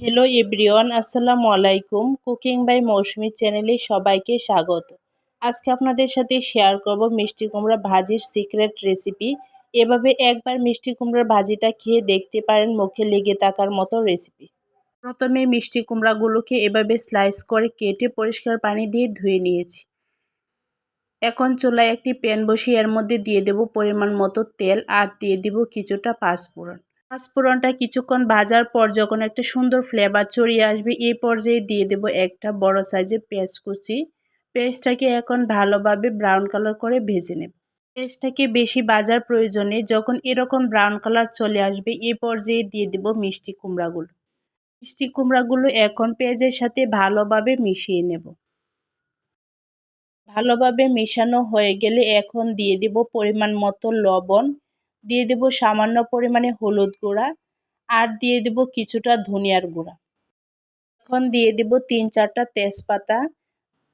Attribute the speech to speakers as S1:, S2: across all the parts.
S1: Hello everyone আসসালামু আলাইকুম cooking by মৌসুমি চ্যানেলে সবাইকে স্বাগত। আজকে আপনাদের সাথে শেয়ার করব মিষ্টি কুমড়া ভাজির সিক্রেট রেসিপি এভাবে একবার মিষ্টি কুমড়ার ভাজিটা খেয়ে দেখতে পারেন, মুখে লেগে থাকার মতো রেসিপি প্রথমে মিষ্টি কুমড়াগুলোকে এভাবে স্লাইস করে কেটে পরিষ্কার পানি দিয়ে ধুয়ে নিয়েছি। এখন চুলায় একটি প্যান বসিয়ে এর মধ্যে দিয়ে দেব পরিমাণ মতো তেল আর দিয়ে দিব কিছুটা পাঁচফোড়ন। পাঁচফোড়নটা কিছুক্ষণ ভাজার পর যখন একটা সুন্দর ফ্লেভার ছড়িয়ে আসবে, এই পর্যায়ে দিয়ে দেব একটা বড় সাইজের পেঁয়াজ কুচি। পেঁয়াজটাকে এখন ভালোভাবে ব্রাউন কালার করে ভেজে নেব। পেঁয়াজটাকে বেশি বাজার প্রয়োজনে যখন এরকম ব্রাউন কালার চলে আসবে, এই পর্যায়ে দিয়ে দেব মিষ্টি কুমড়াগুলো। মিষ্টি কুমড়াগুলো এখন পেঁয়াজের সাথে ভালোভাবে মিশিয়ে নেব। ভালোভাবে মেশানো হয়ে গেলে এখন দিয়ে দেব পরিমাণ মতো লবণ। দিয়ে দেব সামান্য পরিমাণে হলুদ গুঁড়া আর দিয়ে দেব কিছুটা ধনিয়ার গুঁড়া। এখন দিয়ে দেব তিন চারটা তেজপাতা।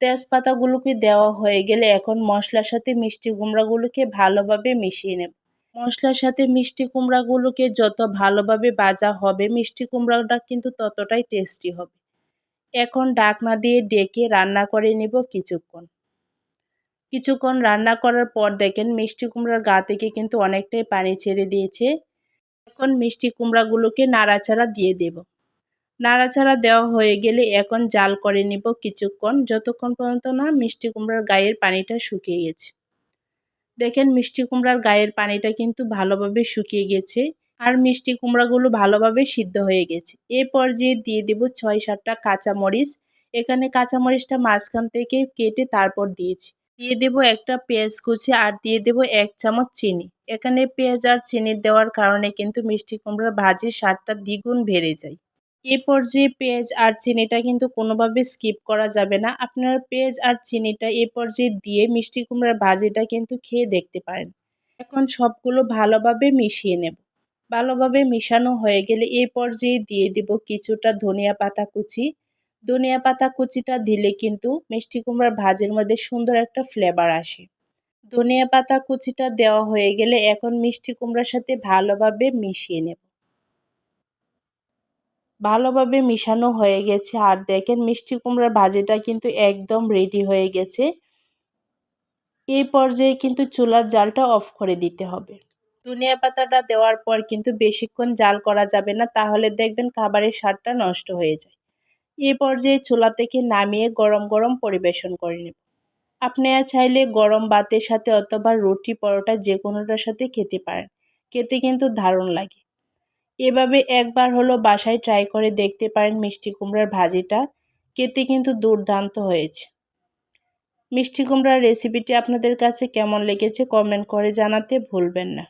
S1: তেজপাতাগুলোকে দেওয়া হয়ে গেলে এখন মশলার সাথে মিষ্টি কুমড়াগুলোকে ভালোভাবে মিশিয়ে নেব। মশলার সাথে মিষ্টি কুমড়াগুলোকে যত ভালোভাবে ভাজা হবে, মিষ্টি কুমড়াটা কিন্তু ততটাই টেস্টি হবে। এখন ডাকনা দিয়ে ডেকে রান্না করে নেব কিছুক্ষণ। কিছুক্ষণ রান্না করার পর দেখেন মিষ্টি কুমড়ার গা থেকে কিন্তু অনেকটাই পানি ছেড়ে দিয়েছে। এখন মিষ্টি কুমড়াগুলোকে নাড়াচাড়া দিয়ে দেব। নাড়াচাড়া দেওয়া হয়ে গেলে এখন জাল করে নিব কিছুক্ষণ, যতক্ষণ পর্যন্ত না মিষ্টি কুমড়ার গায়ের পানিটা শুকিয়ে গেছে। দেখেন মিষ্টি কুমড়ার গায়ের পানিটা কিন্তু ভালোভাবে শুকিয়ে গেছে আর মিষ্টি কুমড়াগুলো ভালোভাবে সিদ্ধ হয়ে গেছে। এ পর্যায়ে দিয়ে দেব ছয় সাতটা কাঁচামরিচ। এখানে কাঁচামরিচটা মাঝখান থেকে কেটে তারপর দিয়েছি। দিয়ে দেব একটা পেঁয়াজ কুচি আর দিয়ে দেব এক চামচ চিনি। এখানে পেঁয়াজ আর চিনি দেওয়ার কারণে কিন্তু মিষ্টি কুমড়ার ভাজির স্বাদটা দ্বিগুণ বেড়ে যায়। এ পর্যায়ে পেঁয়াজ আর চিনিটা কিন্তু কোনোভাবে স্কিপ করা যাবে না। আপনার পেঁয়াজ আর চিনিটা এ পর্যায়ে দিয়ে মিষ্টি কুমড়ার ভাজিটা কিন্তু খেয়ে দেখতে পারেন। এখন সবগুলো ভালোভাবে মিশিয়ে নেব। ভালোভাবে মিশানো হয়ে গেলে এ পর্যায়ে দিয়ে দিব কিছুটা ধনিয়া পাতা কুচি ধনিয়া পাতা কুচিটা দিলে কিন্তু মিষ্টি কুমড়ার ভাজির মধ্যে সুন্দর একটা ফ্লেভার আসে। ধনিয়া পাতা কুচিটা দেওয়া হয়ে গেলে এখন মিষ্টি কুমড়ার সাথে ভালোভাবে মিশিয়ে নেব। ভালোভাবে মিশানো হয়ে গেছে আর দেখেন মিষ্টি কুমড়ার ভাজিটা কিন্তু একদম রেডি হয়ে গেছে। এই পর্যায়ে কিন্তু চুলার জালটা অফ করে দিতে হবে। ধনিয়া পাতাটা দেওয়ার পর কিন্তু বেশিক্ষণ জাল করা যাবে না, তাহলে দেখবেন খাবারের স্বাদটা নষ্ট হয়ে যায়। এ পর্যায়ে চুলা থেকে নামিয়ে গরম গরম পরিবেশন করে নেব। আপনারা চাইলে গরম ভাতের সাথে অথবা রুটি পরোটা যে কোনোটার সাথে খেতে পারেন। খেতে কিন্তু দারুণ লাগে। এভাবে একবার হলো বাসায় ট্রাই করে দেখতে পারেন মিষ্টি কুমড়ার ভাজিটা। খেতে কিন্তু দুর্দান্ত হয়েছে। মিষ্টি কুমড়ার রেসিপিটি আপনাদের কাছে কেমন লেগেছে কমেন্ট করে জানাতে ভুলবেন না।